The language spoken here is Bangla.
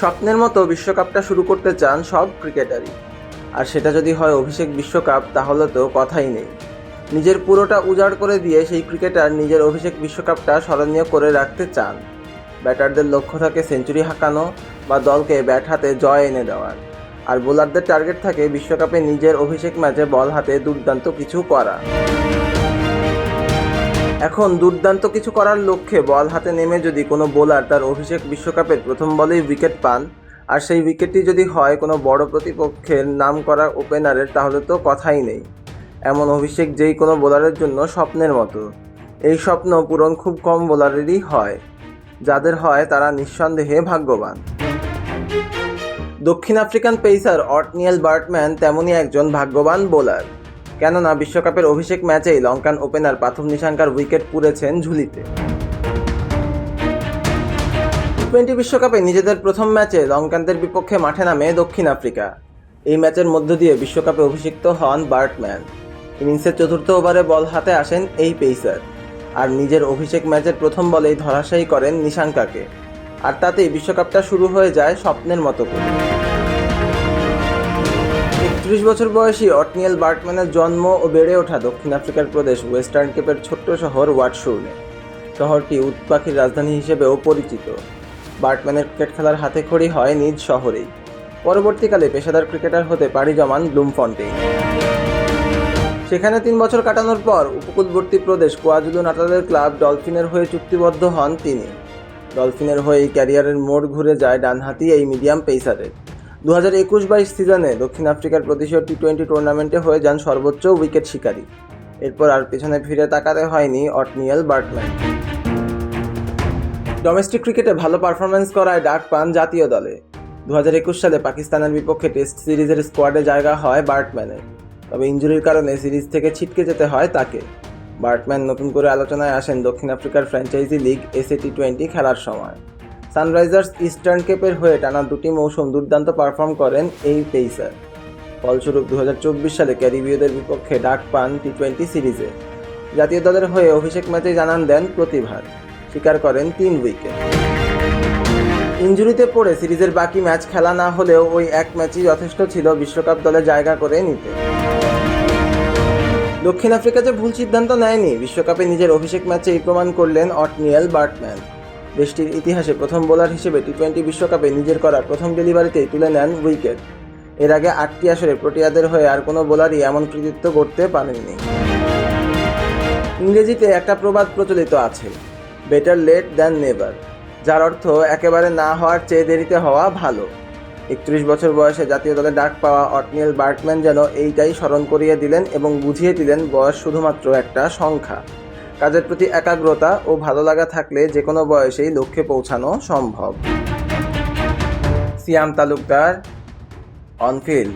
স্বপ্নের মতো বিশ্বকাপটা শুরু করতে চান সব ক্রিকেটারই। আর সেটা যদি হয় অভিষেক বিশ্বকাপ, তাহলে তো কথাই নেই। নিজের পুরোটা উজাড় করে দিয়ে সেই ক্রিকেটার নিজের অভিষেক বিশ্বকাপটা স্মরণীয় করে রাখতে চান। ব্যাটারদের লক্ষ্য থাকে সেঞ্চুরি হাঁকানো বা দলকে ব্যাট হাতে জয় এনে দেওয়ার। আর বোলারদের টার্গেট থাকে বিশ্বকাপে নিজের অভিষেক ম্যাচে বল হাতে দুর্দান্ত কিছু করা। এখন দুর্দান্ত কিছু করার লক্ষ্যে বল হাতে নেমে যদি কোনো বোলার তার অভিষেক বিশ্বকাপের প্রথম বলেই উইকেট পান, আর সেই উইকেটটি যদি হয় কোনো বড় প্রতিপক্ষের নাম করা ওপেনারের, তাহলে তো কথাই নেই। এমন অভিষেক যেই কোনো বোলারের জন্য স্বপ্নের মতো। এই স্বপ্ন পূরণ খুব কম বোলারেরই হয়, যাদের হয় তারা নিঃসন্দেহে ভাগ্যবান। দক্ষিণ আফ্রিকান পেসার অটনিয়েল বার্টম্যান তেমনই একজন ভাগ্যবান বোলার। কেননা বিশ্বকাপের অভিষেক ম্যাচেই লঙ্কান ওপেনার পাথর নিশাঙ্কার উইকেট পুড়েছেন ঝুলিতে। টোয়েন্টি বিশ্বকাপে নিজেদের প্রথম ম্যাচে লঙ্কানদের বিপক্ষে মাঠে নামে দক্ষিণ আফ্রিকা। এই ম্যাচের মধ্য দিয়ে বিশ্বকাপে অভিষিক্ত হন বার্টম্যান। ইনিংসের চতুর্থ ওভারে বল হাতে আসেন এই পেসার আর নিজের অভিষেক ম্যাচের প্রথম বলেই ধরাশায়ী করেন নিশাঙ্কাকে। আর তাতেই বিশ্বকাপটা শুরু হয়ে যায় স্বপ্নের মতো করে। একত্রিশ বছর বয়সী অটনিয়েল বার্টম্যানের জন্ম ও বেড়ে ওঠা দক্ষিণ আফ্রিকার প্রদেশ ওয়েস্টার্ন কেপের ছোট্ট শহর ওয়াটশুর্নে শহরটি উট পাখির রাজধানী হিসেবেও পরিচিত। বার্টম্যানের ক্রিকেট খেলার হাতে খড়ি হয় নিজ শহরেই। পরবর্তীকালে পেশাদার ক্রিকেটার হতে পাড়ি জমান ব্লুমফন্টেই। সেখানে তিন বছর কাটানোর পর উপকূলবর্তী প্রদেশ কোয়াজুলু নাটালের ক্লাব ডলফিনের হয়ে চুক্তিবদ্ধ হন তিনি। ডলফিনের হয়ে ক্যারিয়ারের মোড় ঘুরে যায় ডানহাতি এই মিডিয়াম পেসারের। দু হাজার একুশ বাইশ সিজনে দক্ষিণ আফ্রিকার প্রতিশোধ টি টোয়েন্টি টুর্নামেন্টে হয়ে যান সর্বোচ্চ উইকেট শিকারী। এরপর আর পেছনে ফিরে তাকাতে হয়নি অটনিয়েল বার্টম্যান। ডোমেস্টিক ক্রিকেটে ভালো পারফরমেন্স করায় ডাক পান জাতীয় দলে। দু হাজার একুশ সালে পাকিস্তানের বিপক্ষে টেস্ট সিরিজের স্কোয়াডে জায়গা হয় বার্টম্যানের। তবে ইঞ্জুরির কারণে সিরিজ থেকে ছিটকে যেতে হয় তাকে। বার্টম্যান নতুন করে আলোচনায় আসেন দক্ষিণ আফ্রিকার franchise league SA T twenty খেলার সময়। সানরাইজার্স ইস্টার্ন কেপের হয়ে টানা দুটি মৌসুম দুর্দান্ত পারফর্ম করেন এই পেসার ফলস্বরূপ দু হাজার চব্বিশ সালে ক্যারিবীয়দের বিপক্ষে ডাক পান টি টোয়েন্টি সিরিজে। জাতীয় দলের হয়ে অভিষেক ম্যাচে জানান দেন প্রতিভার। স্বীকার করেন তিন উইকেট। ইঞ্জুরিতে পড়ে সিরিজের বাকি ম্যাচ খেলা না হলেও ওই এক ম্যাচই যথেষ্ট ছিল বিশ্বকাপ দলে জায়গা করে নিতে। দক্ষিণ আফ্রিকা যে ভুল সিদ্ধান্ত নেয়নি, বিশ্বকাপে নিজের অভিষেক ম্যাচেই প্রমাণ করলেন অটনিয়েল বার্টম্যান। দেশটির ইতিহাসে প্রথম বোলার হিসেবে টি টোয়েন্টি বিশ্বকাপে নিজের করা প্রথম ডেলিভারিতেই তুলে নেন উইকেট। এর আগে আটটি আসরে প্রোটিয়াদের হয়ে আর কোনো বোলারই এমন কৃতিত্ব করতে পারেননি। ইংরেজিতে একটা প্রবাদ প্রচলিত আছে, বেটার লেট দ্যান নেভার যার অর্থ একেবারে না হওয়ার চেয়ে দেরিতে হওয়া ভালো। একত্রিশ বছর বয়সে জাতীয় দলে ডাক পাওয়া অটনিয়েল বার্টম্যান যেন এইটাই স্মরণ করিয়ে দিলেন এবং বুঝিয়ে দিলেন বয়স শুধুমাত্র একটা সংখ্যা। কাজের প্রতি একাগ্রতা ও ভালো লাগা থাকলে যে কোনো বয়সেই লক্ষ্যে পৌঁছানো সম্ভব। Siam Talukdar, on field.